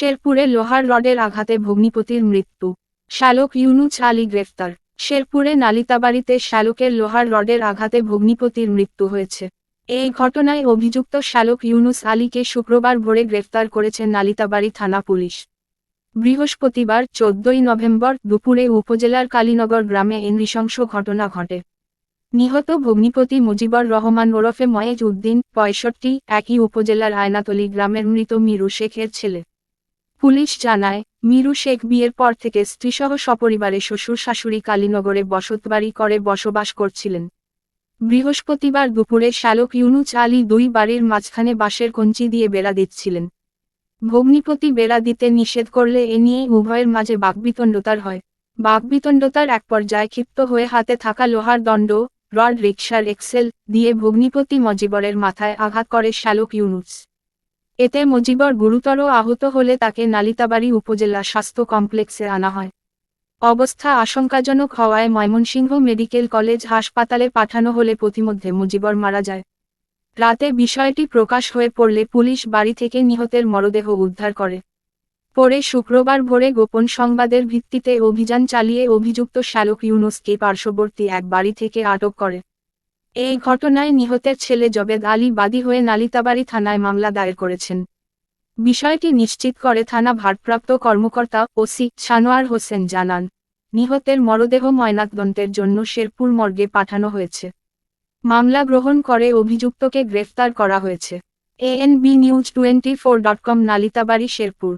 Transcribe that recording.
শেরপুরে লোহার রডের আঘাতে ভগ্নিপতির মৃত্যু। শ্যালক ইউনুস আলী গ্রেফতার। শেরপুরে নালিতাবাড়িতে শ্যালকের লোহার রডের আঘাতে ভগ্নিপতির মৃত্যু হয়েছে। এই ঘটনায় অভিযুক্ত শ্যালক ইউনুস আলীকে শুক্রবার ভোরে গ্রেফতার করেছে নালিতাবাড়ি থানা পুলিশ। বৃহস্পতিবার চোদ্দই নভেম্বর দুপুরে উপজেলার কালীনগর গ্রামে এই নৃশংস ঘটনা ঘটে। নিহত ভগ্নিপতি মুজিবর রহমান ওরফে ময়েজ উদ্দিন, পঁয়ষট্টি, একই উপজেলার আয়নাতলী গ্রামের মৃত মিরু শেখের ছেলে। পুলিশ জানায়, মিরু শেখ বিয়ের পর থেকে স্ত্রীসহ সপরিবারে শ্বশুর শাশুড়ি কালীনগরে বসতবাড়ি করে বসবাস করছিলেন। বৃহস্পতিবার দুপুরে শ্যালক ইউনুচ আলী দুই বাড়ির মাঝখানে বাঁশের কঞ্চি দিয়ে বেড়া দিচ্ছিলেন। ভগ্নিপতি বেড়া দিতে নিষেধ করলে এ নিয়ে উভয়ের মাঝে বাকবিতণ্ডতার হয়। বাকবিতণ্ডতার এক পর্যায়ে ক্ষিপ্ত হয়ে হাতে থাকা লোহার দণ্ড, রড রিক্সার এক্সেল দিয়ে ভগ্নিপতি মজিবরের মাথায় আঘাত করে শ্যালক ইউনুস। এতে মজিবর গুরুতর আহত হলে তাকে নালিতাবাড়ি উপজেলা স্বাস্থ্য কমপ্লেক্সে আনা হয়। অবস্থা আশঙ্কাজনক হওয়ায় ময়মনসিংহ মেডিকেল কলেজ হাসপাতালে পাঠানো হলে পথিমধ্যে মুজিবর মারা যায়। রাতে বিষয়টি প্রকাশ হয়ে পড়লে পুলিশ বাড়ি থেকে নিহতের মরদেহ উদ্ধার করে। পরে শুক্রবার ভোরে গোপন সংবাদের ভিত্তিতে অভিযান চালিয়ে অভিযুক্ত শ্যালক ইউনুসকে পার্শ্ববর্তী এক বাড়ি থেকে আটক করে। এই ঘটনায় নিহতের ছেলে জবেদ আলী বাদী হয়ে নালিতাবাড়ি থানায় মামলা দায়ের করেছেন। বিষয়টি নিশ্চিত করে থানা ভারপ্রাপ্ত কর্মকর্তা ওসি সানোয়ার হোসেন জানান, নিহতের মরদেহ ময়নাতদন্তের জন্য শেরপুর মর্গে পাঠানো হয়েছে। মামলা গ্রহণ করে অভিযুক্তকে গ্রেফতার করা হয়েছে। ANB news twenty four dot com, Nalitabari, Sherpur.